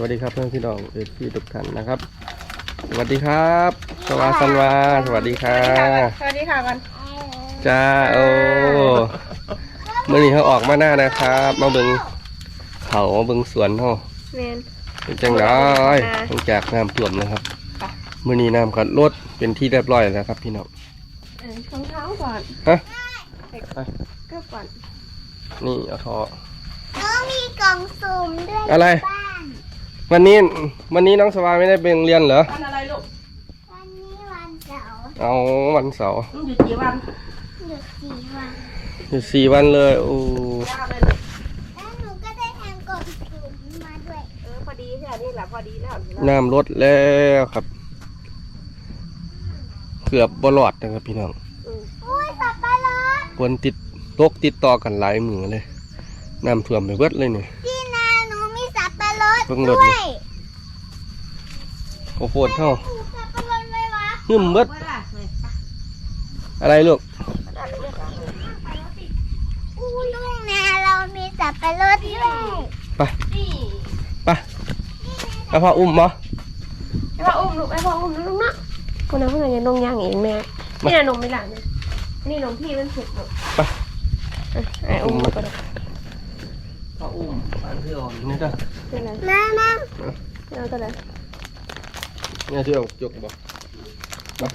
วัสดีครับเพื่อนพี่น้องเอฟซีทุกท่านนะครับ สวัสดีครับสวัสดีสันวาสวัสดีค่ะสวัสดีค่ะก่อนจ้าโอ้เมื่อนี้เขาออกมาหน้านะครับ มาเบิงเขามาเบิงสวนเขาแมนเป็นจังไดหลังจากน้ำท่วมนะครับค่ะเมื่อนี้น้ำก็ลดเป็นที่เรียบร้อยแล้วครับพี่น้องเออรองเท้าก่อนฮะเก็ก่อนนี่เอาทอน้องมีกล่องสุ่มด้วยอะไรบ้าน วันนี้วันนี้น้องสวาไม่ได้ไปโรงเรียนเหรอวันอะไรลูกวันนี้วันเสาร์เอาวันเสาร์มันอยู่กี่วันหยุดสี่วันอยู่สี่วันเลยโอ้ยาวเลยลูกแล้วหนูก็ได้ทำกล่องสุ่มมาด้วยเออพอดีแค่นี้แหละพอดีแล้วน้ำลดแล้วครับ เกือบบลอดนะครับพี่น้องอืมอุ้ยสับปะรดควรติดตกติดต่อกันหลายมือเลยน้ำท่วมไปเบิดเลยเนี่ย พี่นาหนูมีสับปะรด เพิ่งหลุด้ดวนี่ยโอ้โหเท่าปลูกสับปะรดไว้วะหึ่มเบิดเมื่อไหร่เนี่ยอะไรลูกอู้ลุงนาเรามีสับปะรดด้วย ไปนี่ไปแล้วพ่ออุ้มบ่ไอ้พ่ออุ้มลูกไอ้พ่ออุ้มลูกเนาะคนนั้นเพิ่งจะนงย่างเองแม่นี่น่ะนมไม่หลังนะนี่นมพี่มันสุกลูกไปอะไอ้อุ้มมาก็ได้ พ่ออุ้มอันที่ออกนี่จ้ะนี่อะไรมามาเอาตัวไหนเนี่ยที่ออกจกบ่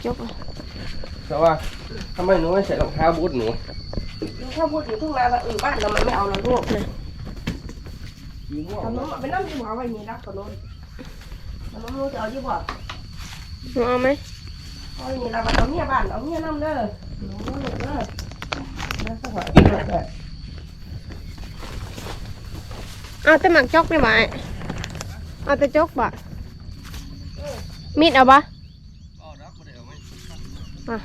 ยกมาแต่ว่าทำไมหนูไม่ใส่รองเท้าบูทหนูถ้าพูดถึงทุ่งนาละอื่นบ้านเรามันไม่เอาเราลูกนะยีง่วงขนมเป็นน้ำที่หัวไว้นี่รักขนมขนมรู้จะเอาที่บ่หนูเอาไหมเอานี่เราเอาเมียบ้านเอาเมียน้ำเด้อหนูลูกเด้อแล้วสวัสดี เอาแต่หมักจกได้ไหมเอาแต่จกบ่มีดเอาปะอะ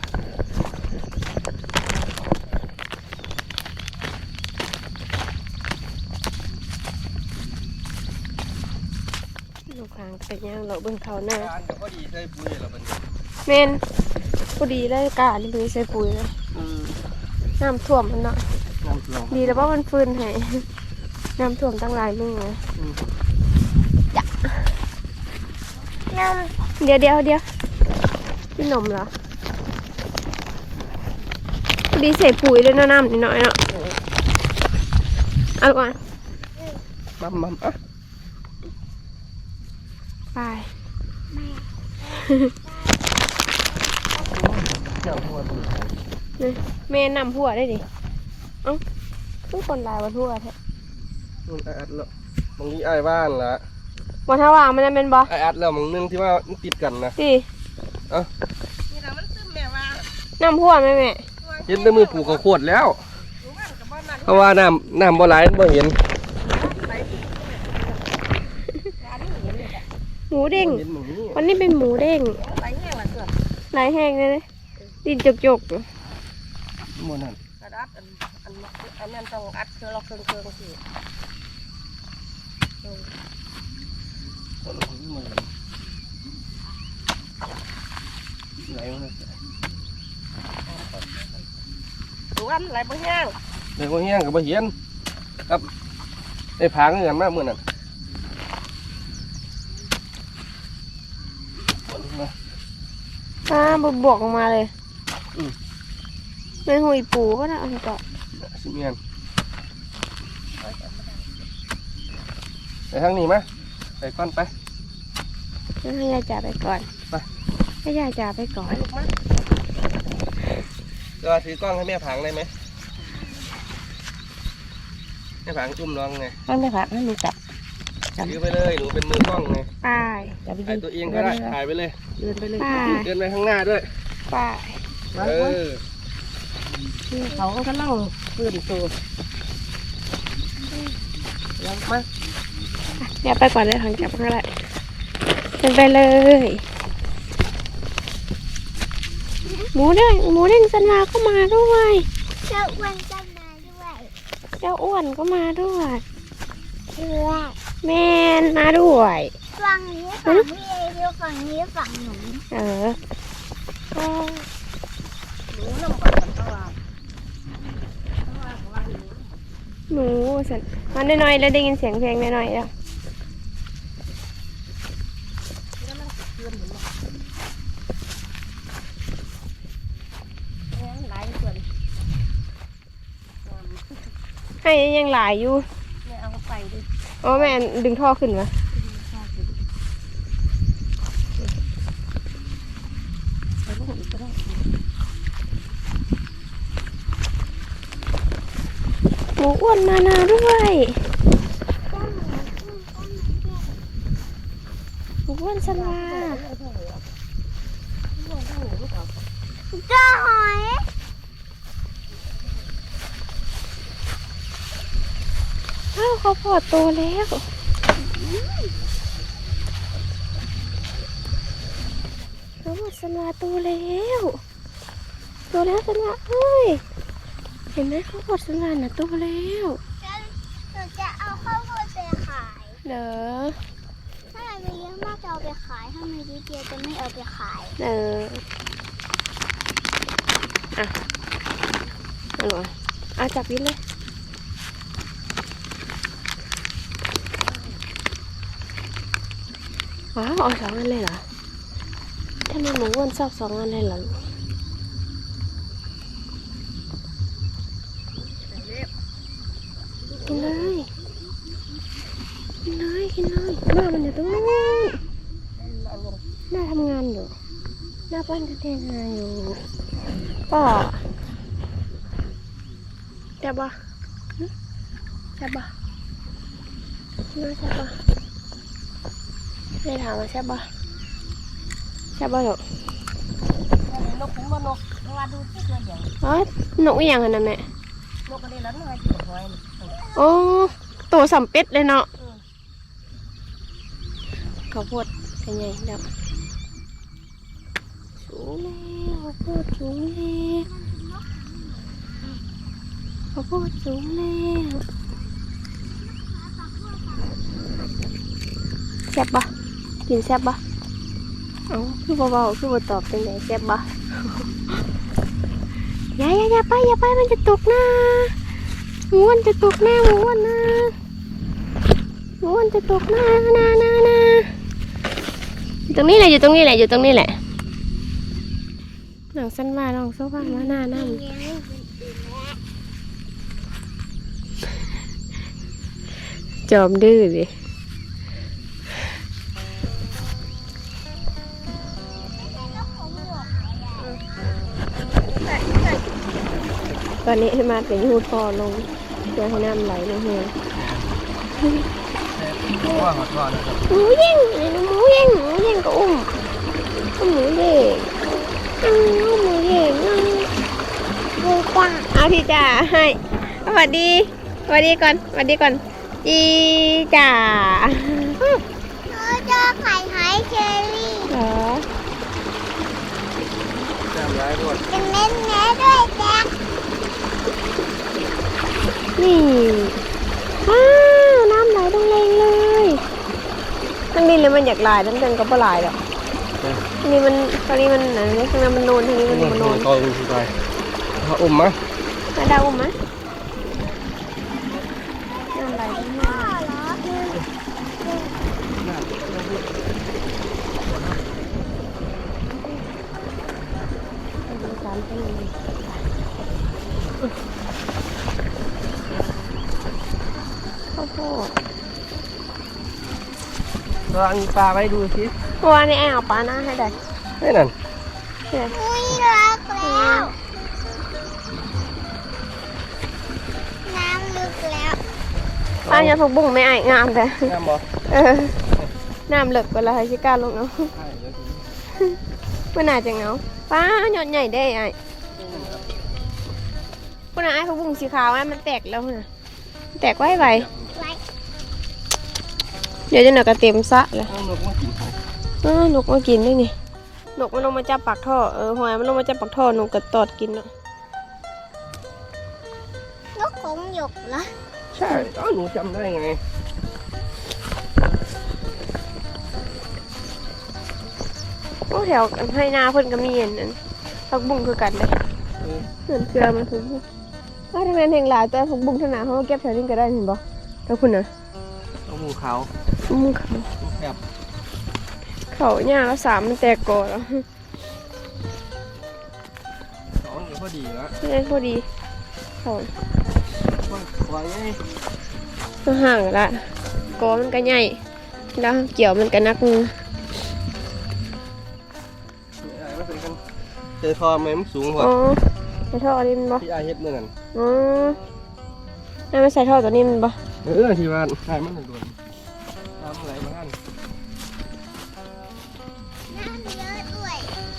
ลูกคางเป็นยังเราเบิ่งเขาหน้าการก็พอดีใส่ปุ๋ยแล้วมันเมนพอดีเลยกาเลยใส่ปุ๋ยเลยอืมน้ำท่วมมันเนาะน้ำท่วมดีแล้วว่ามันฟื้นให้ น้ำท่วมตั้งหลายมือเลยอืมน้ำเดี๋ยวเดี๋ยวเดี๋ยวพี่นมเหรอพอดีใส่ปุ๋ยเลยเนาะน้ำนิดหน่อยเนาะเอาก่อนมัมมัมอะไปเจ้าทั่วตัวนี่เมนนำหัวได้ดิเอ้าทุกคนลายวันทั่วแท้ นู่นไออัดแล้วบางทีไอ้ายบ้านละวันถ้าวางมันจะเป็นบ่ไออัดแล้วบางนึงที่ว่ามันติดกันนะสินี่เรามันซึมแม่ว่าน้ำหัวไหมแม่เห็นแต่มือผูกกับขวดแล้ว เพราะว่าน้ำน้ำบ่ไหลบ่เห็นหมูเด้งเห็นหนูนี่วันนี้เป็นหมูเด้งไปแห้งละเกิดลายแห้งเลยนะดินจกจกๆอยู่หมดนั่นกระดับอันอันอันนั้นต้องอัดเครื่องเราเครื่องเครื่องสิ ดูอันไหลบ่แห้งเดี๋ยวพวกเฮี้ยงกับบ่เห็นครับไอ้ผางเงินมากมือนั่นหมดมาอ่าบวบวกออกมาเลยอืมเป็นหุยปูก็นะอันก็สิเมียน ไปทางนี้มาไปก่อนไปให้ยายจ่าไปก่อนไปให้ยายจ่าไปก่อนลูกมาก็ถือกล้องให้แม่ผางได้ไหมแม่ผางจุ่มน้องไงอันไม่ผักให้มีจับถือไปเลยหนูเป็นมือกล้องไงไปจับไปถ่ายตัวเองก็ได้ถ่ายไปเลยเดินไปเลยไปเดินไปข้างหน้าด้วยไปเออเขาก็กำลังฟื้นตัวยังมา เดี๋ยวไปก่อนเลยทางจับข้างไรเป็นไปเลยหมูเด้งหมูเด้งสันมาก็มาด้วยเจ้าอ้วนจะมาด้วยเจ้าอ้วนก็มาด้วยเพื่อแมนมาด้วยฝั่งนี้ฝั่งพี่เอวิวฝั่งนี้ฝั่งหนูเออหนูน้ำก่อนกันเพราะว่าหนูสันมาหน่อยๆแล้วได้ยินเสียงเพลงหน่อยๆแล้ว คืนเห็นบ่เนี่ยหลายส่วน ให้ยังหลายอยู่เนี่ยเอาไปดิอ๋อแม่ดึงท่อขึ้นมาไปลูกอีกก็ได้หมูอ้วนมานาด้วยหมูอ้วนสลาเจ้าหอย อ้าวเขาพอดโตแล้วเขาพอดสลาโตแล้วโตแล้วสลาเอ้ยเห็นไหมเขาพอดสลาน่ะโตแล้วหนูจะเอาข้าวโพดไปขายเด้อถ้ามันมีเยอะมากจะเอาไปขายถ้ามีนิดเดียวจะไม่เอาไปขายเด้ออะอร่อยอะจับยินเลย ว้าวเอาสองอันเลยเหรอทำไมหมูอ้วนชอบสองอันเลยเหรอกินเลยกินเลยกินเลยหน้ามันอยู่ตรงนู้นหน้าทำงานอยู่ หน้าป้านทำงานอยู่ป่อแซ่บปะหึแซ่บปะน่าแซ่บปะ ไม่ถามว่าใช่ปะใช่ปะหรอกนกเป็นบ่นกว่าดูที่ตัวเดียวอ๋อนกอีหยังอันนั้นแม่นกก็ได้แล้วน้อยที่บ่หอยนี่โอ้ตัวสัมเป็ดเลยเนาะข้าวโพดเป็นไงแล้วสูงแล้วข้าวโพดสูงแล้วข้าวโพดสูงแล้วแซ่บปะ กินแซ่บปะเอ้าคือเบาๆคือบ่ตอบจังไดแซ่บปะอย่าอย่าอย่าไปอย่าไปมันจะตกนะหมูมันจะตกแน่หมูมันนะหมูมันจะตกนะนะนะนะอยู่ตรงนี้แหละอยู่ตรงนี้แหละอยู่ตรงนี้แหละหนังสั้นมาลองโซฟามาหน้านั่งจอมดื้อดิ อนนี้มาเป็นยูทอลงเพื่อให้น้ำไหลลงเฮือว่าหอดว่านะครับหมูยิงไอ้หมูยิงหมูยิงก็อุ้มอุ้มหมูเด็กอุ้มหมูเด็กนั่งดูจ้างเอาพี่จ่าให้สวัสดีสวัสดีก่อนสวัสดีก่อนจีจ่าหนูเจอไข่หายเชอรี่เหรอแซ่บร้ายด้วยเป็นเน้นแน่ด้วยแจ๊ค นี่ว้าวน้ำไหลตรงเลงเลยทั้งนี้เลยมันอยากลายทั้งเดินก็บ่ลายหรอกทีนี้มันตอนนี้มันไหนข้างหน้ามันโนนทางนี้มันมันโนนเขาดูสิไปเขาอุ้มมะมาดาวอุ้มไหมน้ ตอนปลาไปดูสิเมื่อวานนี้แอนเอาปลาหน้าให้ได้นี่นั่นเนี่ยอุ้ยรักแล้ว น้ำลึกแล้วปลาอย่าผักบุ้งไม่อายงามแต่งามบ่เออน้ำเหลือกเวลาให้ชิกล้าลงเอาเมื่อน่าจะเหงาปลาหยอดใหญ่ได้ไอ้คุณอาไอ้ผักบุ้งสีขาวไอ้มันแตกแล้วนะแตกไว้ไวไว้ เดี๋ยวจะหนักกระเต็มซะเลยเอานกมากินเขาเออนกมากินด้วยนี่นกมันลงมาจับปากท่อเออหอยมันลงมาจับปากท่อนกกระตอดกินเนาะนกของหยกเหรอใช่เอ้าหนูจำได้ไงโอ้แถวให้นาเพิ่นก็มีอันนั้นผักบุ้งคือกันเลยเออเหมือนเกลือมันผักบุ้งว่าทางนั้นแห่งหลายตัวผักบุ้งทางหนาเขาก็เก็บแถวนี้ก็ได้เห็นบ่แล้วคุณน่ะเอาหมูขา วผักบุ้งขาวหมูแคบขเขาหญ้าแล้วสามมันแตกก่อแล้วสองหรือพอดีแล้วนี่พอดีเขาวางไงก็ห่างละกอมันก็ใหญ่แล้วเกี่ยวมันก็นักมือเจอทอไหมมันสูงกว่าอ๋อใส่ท่อนี่มันบ่ที่อาเฮ็ดเมื่อนั้นอ๋อแล้วไม่ใส่ท่อตัวนี้มันบ่เออที่ว่าใช่มันด่วนน้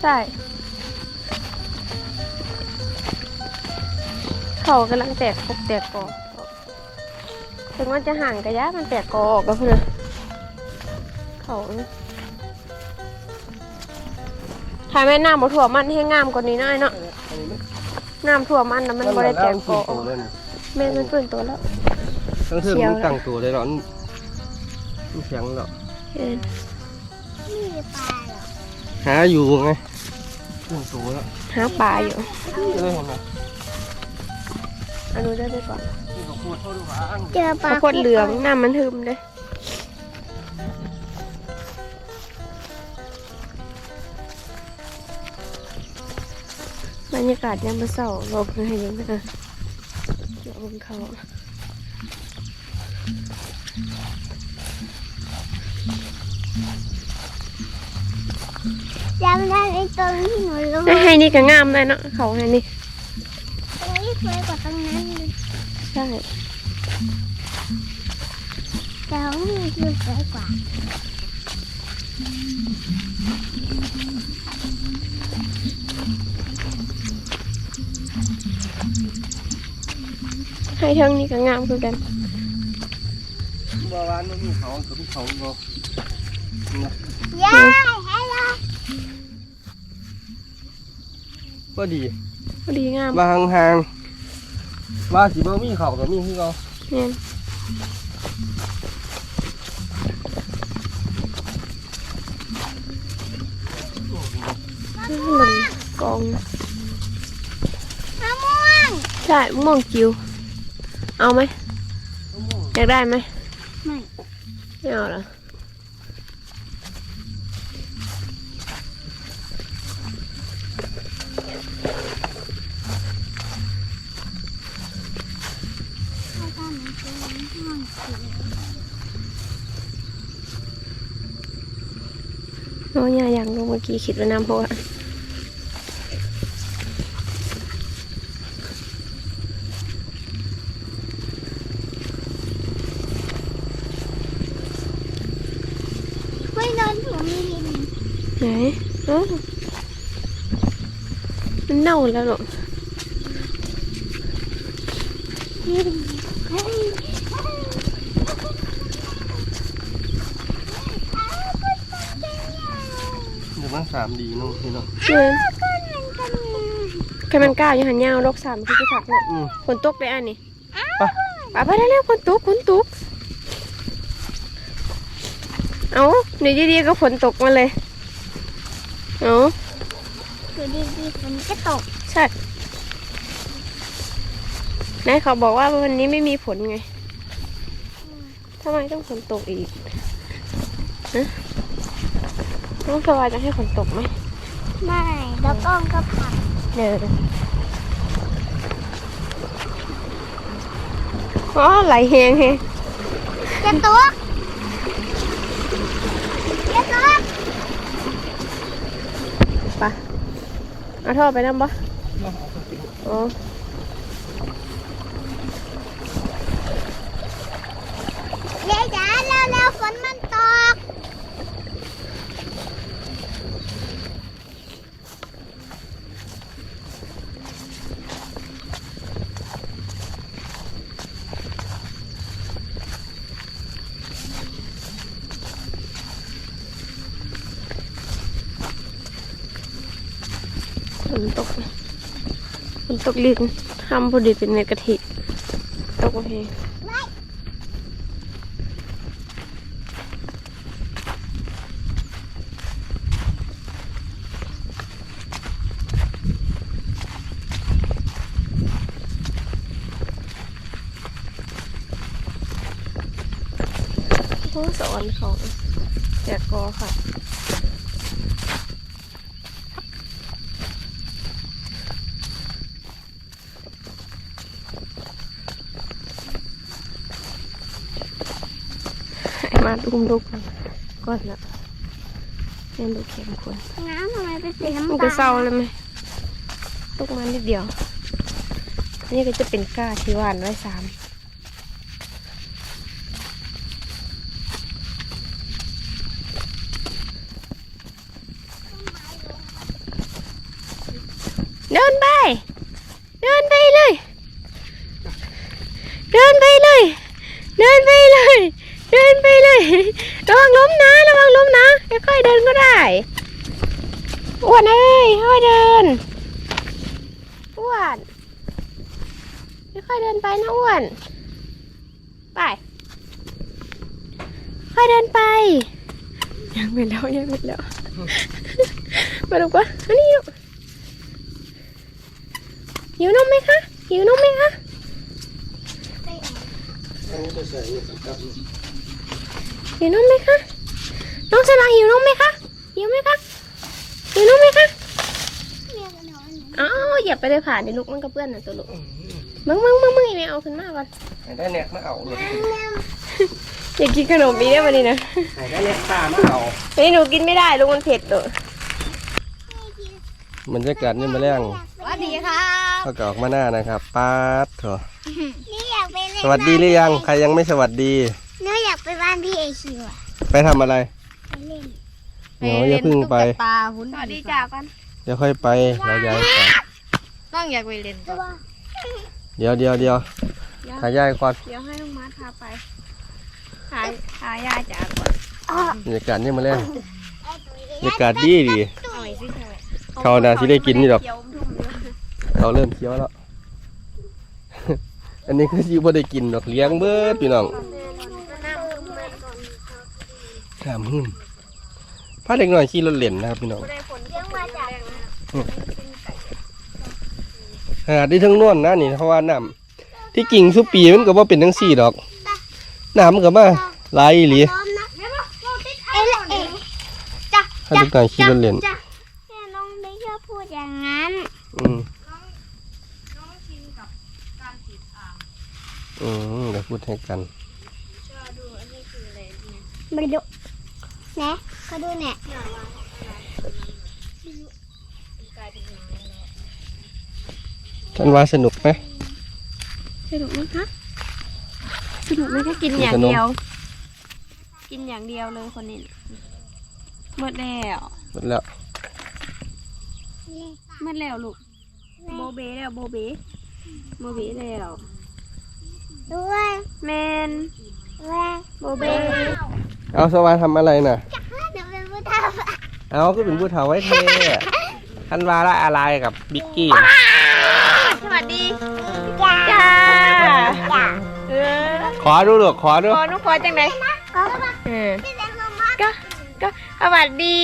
ใช่ เขากำลังแตกปกแตกกอถึงมันจะห่างกระยะมันแตกกอออกก็เพื่อนเขาถ้าแม่น้ำบ่ถั่วมันให้งามกว่านี้หน่อยเนาะอันนี้มันน้ำถั่วมันนะมันบ่ได้แตกกออตัอวกเลยนะแม่มันเปื้อนตัวแล้วทั้งเทือกมันตั้งตัวเลยหรอมันแข็งหรอเอ็นนี่ปลาเหรอหาอยู่ไง ตั้งตัวแล้วหาปลาอยู่จะได้เห็นไหมเอันนู้นได้ไปก่อนนี่ก็พูดเท่าดูว่าอ้างเจอปลาข้าวโพดเหลืองน้ำมันทึมเลยบรรยากาศยามมื้อเช้าลมให้เยังนะเดี๋ยวบนเขา ตรงที่หนูลงให้ให้นี่ก็งามเลยเนาะเขาให้นี่งนี้สวยกว่าตรงนั้นเลยใช่แต่ของนี่คือสวยกว่าให้เทิงนี่ก็งามคือกันเมื่อวานมันมีเขากับมีเขาบ่ยาย ก็ดีพอดีงามว่าห่างๆว่าสิบ่มีเขากับมีคือเขาเนี่ยหล่นกองมะม่วงใช่มะม่วงจิวเอาไหมอยากได้ไหมไม่ไม่เอาเห ม่วงสีโอ้ยอยากลงเมื่อกี้คิดว่าน้ำเพราะว่าไม่โดนถุงมีดินไหนเอ้ามันเน่าแล้วหรอเฮ้ยเฮ้ยอ้าวก็ต้องเป็นอย่าง เดี๋ยวมัน สามดีเน้องพี่เนาะเนี่ยก็เหมือนกันไงใครมันกล้าอยู่หันยาวรกสามคือที่ถักเนาะอืมฝนตกได้อันนี้ไปไปไปเร็วๆฝนตกฝนตก เอาหนูดีๆก็ฝนตกมาเลย เอาอยู่ดีๆฝนก็ตกใช่ไหนเขาบอกว่าวันนี้ไม่มีฝนไงทำไมต้องฝนตกอีกฮะ น้องสวายจะให้ฝนตกไหมไม่ แล้วกล้องก็ผักเดี๋ยวอ๋อไหลแหงแฮงจะตัวจะตัวไปะเอาท่อไปนั่งปะอ๋อเดี๋ยวจ๋าเร็วๆฝนมันตก ฝนตกฝนต กลินทำพอดีเป็นเม็ดกะทิตกโอเคโอ้สอนเขาแจกกอค่ะ มาดุมลูกก่อนละเล่นลูกเข้มข้นน้ำทำไมเป็นสีน้ำมันตาก็ลเศร้าเลยไหมลูกมันนิดเดียว นี่ก็จะเป็นก้าที่หวานไว้สามเดินไป เดินไปเลย เดินไปเลย เดินไปเลย เดินไปเลย ระวังล้มนะ ระวังล้มนะค่อยๆเดินก็ได้อ้วนเอ้ยค่อยเดินอ้วนค่อยเดินไปนะอ้วน ไปค่อยเดินไป ยังไม่แล้วยังไม่แล้วมาดูก่อนอันนี้อยู่หิวนมไหมคะหิวนมไหมคะ หิวนมไหมคะ น้องสลาหิวนมไหมคะ หิวไหมคะ หิวนมไหมคะเรียกกันหน่อยหนึ่งอ้าวอย่าไปเลยผ่านในลูกมันกับเพื่อนนะตัวลูกมึงมึงมึงมึงอีเมลเอาขึ้นมาก่อนให้ได้เนี่ยมาเอาเลยอยากกินขนมมีได้วันนี้นะให้ได้เนี่ยตามาเอาเฮ้ยหนูกินไม่ได้ลูกมันเผ็ดเลยบรรยากาศนี่มาแรงสวัสดีครับเขาก็ออกมาหน้านะครับป้าดเถอะนี่อยากไปเล่นสวัสดีหรือยัง ใครยังไม่สวัสดีหนี่อยาก ไปบ้านพี่เอคิวอะไปทำอะไร ไปเล่นเดี๋ยวอย่าเพึ่งไปปลาหุ่นสวัสดีจ้ากันเดี๋ยวค่อยไปเราย้ายก่อนต้องอยากไปเล่นตัวเดี๋ยวเดี๋ยวเดี๋ยวหายายก่อนเดี๋ยวให้น้องมาร์ทพาไป หาหายาจ๋าก่อนอ๋อบรรยากาศนี่มาแรงบรรยากาศดีดี หน่อยสิหน่อยเขาน่าสิได้กินนี่ดอกเคี้ยวทุ่มเลยเราเริ่มเคี้ยวแล้ว อันนี้คือสิบ่ได้กินดอกเลี้ยงเบิดพี่น้อง ถามหึ่มพาเด็กหน่อยขี่รถเล่นนะครับพี่น้องเลี้ยงมาจากขนาดที่ทั้งนวลนะนี่เพราะว่าน้ำที่กิ่งสุปีมันก็บ่เป็นทั้งสี่ดอกน้ำมันก็มาไหลายอีหลีพร้อมนะเอ๊ะเอ๊ะจ้ะถ้าเด็กหน่อยขี่รถเล่นจ้ะแม่น้องไม่ชอบพูดอย่างนั้นอืมอืมเดี๋ยวพูดให้กันไม่ดูแนะก็ดูแนะท่านว่าสนุกไหมสนุกไหมคะสนุกไหมคะกินอย่างสนุกเดียว กินอย่างเดียวเลยคนนี้น่ะหมดแล้วหมดแล้วหมดแล้วลูกโบเบแล้วโบเบโบเบแล้วด้วยแมนด้วยโบเบ เอาสวาทำอะไรน่ะเดี๋ยวเป็นผู้ทำเอาก็เป็นผู้เฒ่าไว้เท่ท่านว่าละอะไรกับบิ๊กกี้สวัสดีจ้าจ้าจ้าเออขอดูลูกขอดูขอนุขอจังไหนก็มาเออที่เรียนมาก็ก็สวัสดี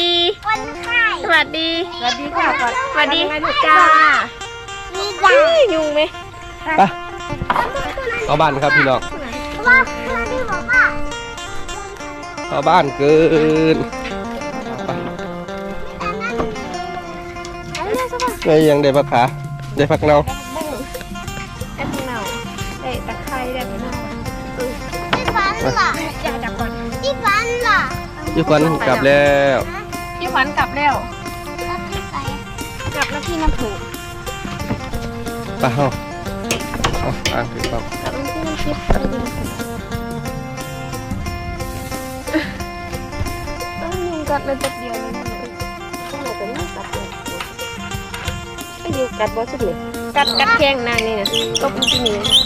คนไข้สวัสดี สวัสดีค่ะก่อนสวัสดีจ้านี่จ้าเฮ้ยยุงไหมไปเข้าบ้านครับพี่น้อง ว่า เข้าบ้านเกินไปไงยังได้ปะขาได้ผักเนาไอ้พวกเราได้ตะไคร้ได้พวกเราที่ฟันล่ะอยากจับก่อนที่ฟันล่ะยี่ควันกลับแล้วพี่ขวัญกลับแล้วแล้วที่ใส่กลับแล้วพี่น้ำผูกไปเฮาเอาอ่างถือกล้องกลับ กัดเลยจับเดียวเลยต้องเราเป็นกัดเลยไอ้ดิวกัดบอสสุดเลยกัดกัดแข้งนางนี่นะก็จริง